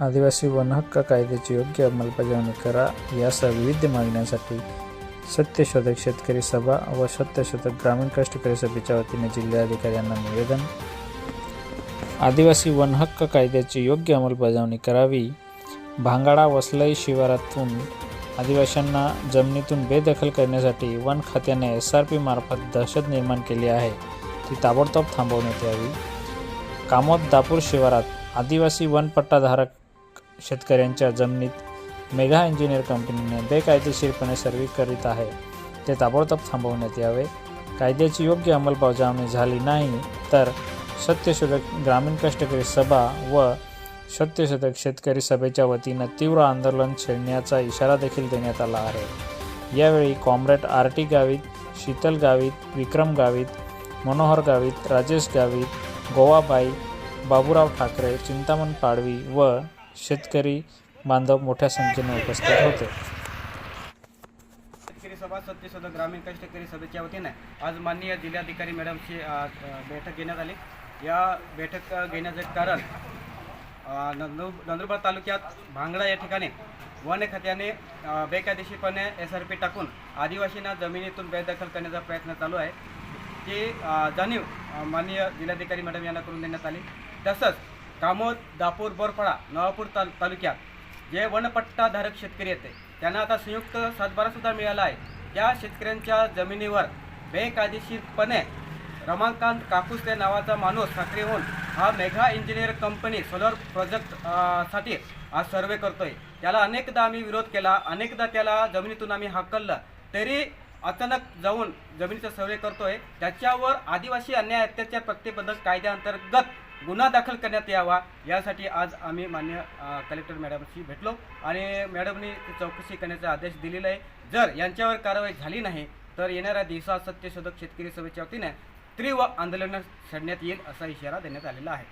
आदिवासी वनहक्क कायद्याची योग्य अंमलबजावणी करा यासह विविध मागण्यांसाठी सत्यशोधक शेतकरी सभा व सत्यशोधक ग्रामीण कष्टकरी सभेच्या वतीने जिल्हाधिकाऱ्यांना निवेदन. आदिवासी वनहक्क कायद्याची योग्य अंमलबजावणी करावी. भांगाडा वसलई शिवारातून आदिवाशांना जमिनीतून बेदखल करण्यासाठी वन खात्याने एस आर पी मार्फत दहशत निर्माण केली आहे. ती ताबडतोब थांबवण्यात यावी. कामोद दापूर शिवारात आदिवासी वनपट्टाधारक शेतकऱ्यांच्या जमिनीत मेघा इंजिनियर कंपनीने बेकायदेशीरपणे सर्वे करीत आहे. ते ताबडतोब थांबवण्यात यावे. कायद्याची योग्य अंमलबजावणी झाली नाही तर सत्यशोधक ग्रामीण कष्टकरी सभा व सत्यशोधक शेतकरी सभेच्या वतीनं तीव्र आंदोलन छेडण्याचा इशारा देखील देण्यात आला आहे. यावेळी comrade R T Gavit Sheetal Gavit Vikram Gavit Manohar Gavit Rajesh Gavit Govabai Baburao Thakare Chintaman Padvi व शेतकरी बांधव मोठ्या संख्येने उपस्थित होते. शेतकरी सभा सत्यशोधक ग्रामीण कष्टकरी सभेच्या वतीने आज माननीय जिल्हाधिकारी मॅडमची बैठक घेण्यात आली. या बैठक घेण्याचे कारण अ, नंदुरबार तालुक्यात भांगडा या ठिकाणी वन खात्याने बेकायदेशीरपणे एस आर पी टाकून आदिवासींना जमिनीतून बेदखल करण्याचा प्रयत्न चालू आहे. ती जाणीव माननीय जिल्हाधिकारी मॅडम यांना करून देण्यात आली. तसंच कामोद दापूर बोरफळा नवापूर ताल तालुक्यात. जे वनपट्टाधारक शेतकरी येते त्यांना आता संयुक्त सातबारासुद्धा मिळाला आहे. त्या शेतकऱ्यांच्या जमिनीवर बेकायदेशीरपणे रमाकांत काकुस्ते नावाचा माणूस सक्रिय होऊन हा मेघा इंजिनियर कंपनी सोलर प्रोजेक्टसाठी आज सर्वे करतोय. त्याला अनेकदा आम्ही विरोध केला अनेकदा त्याला जमिनीतून आम्ही हाकललं तरी अचानक जाऊन जमिनीचा सर्वे करतोय. त्याच्यावर आदिवासी अन्याय अत्याचार प्रतिबंधक कायद्याअंतर्गत गुन्हा दाखल करण्यात यावा यासाठी आज आम्ही मान्य कलेक्टर मॅडमशी भेटलो आणि मॅडमनी चौकशी करण्याचा आदेश दिलेला आहे. जर यांच्यावर कारवाई झाली नाही तर येणाऱ्या दिवसात सत्यशोधक शेतकरी सभेच्या वतीने तीव्र आंदोलन छेडण्यात येईल असा इशारा देण्यात आलेला आहे.